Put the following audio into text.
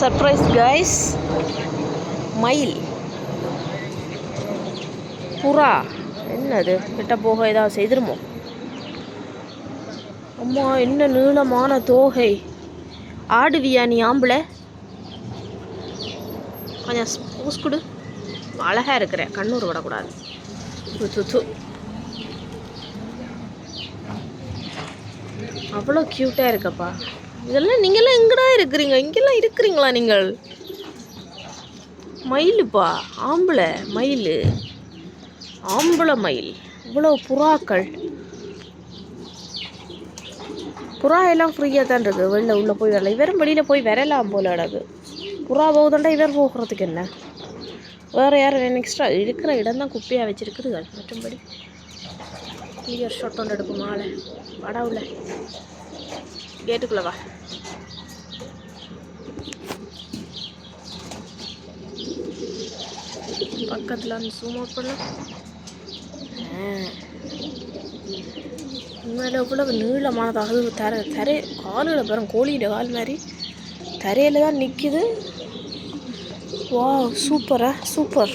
Surprise guys மயில். புறா. என்னது? கிட்ட போக ஏதாவது செய்திருமோ? அம்மா என்ன நீளமான தோகை. ஆடுவியா நீ ஆம்பளை. கொஞ்சம் பூஸ் கொடு. அழகாக இருக்கிற கண்ணூர் விடக்கூடாது. துத்து அவ்வளோ க்யூட்டாக இருக்கப்பா. இதெல்லாம் நீங்கள்லாம் எங்கடா இருக்கிறீங்க? இங்கெல்லாம் இருக்கிறீங்களா நீங்கள்? மயிலுப்பா ஆம்பளை மயில். ஆம்பளை மயில். இவ்வளோ புறாக்கள். புறா எல்லாம் ஃப்ரீயாக தான் இருக்குது வெளில உள்ளே போய் வரல இவரும் வெளியில் போய் வரலாம் போல அடகு. புறா போகுதுண்டா இவர் போகிறதுக்கு என்ன? வேறு யார் எக்ஸ்ட்ரா இருக்கிற இடம் தான் குப்பையாக வச்சுருக்குது மற்றும்படி கிளியர் ஷாட் ஒன்று எடுக்கும் மாலை வாடா உள்ள. கேட்டுக்குள்ள வா. பக்கத்தில் வந்து ஜூம் அவுட் பண்ணலாம் உண்மையில் இவ்வளவு நீளமானதாக அது தர தரை காலில் பாருங்க கோழியோட கால் மாதிரி. தரையில் தான் நிற்கிது வா சூப்பரா சூப்பர்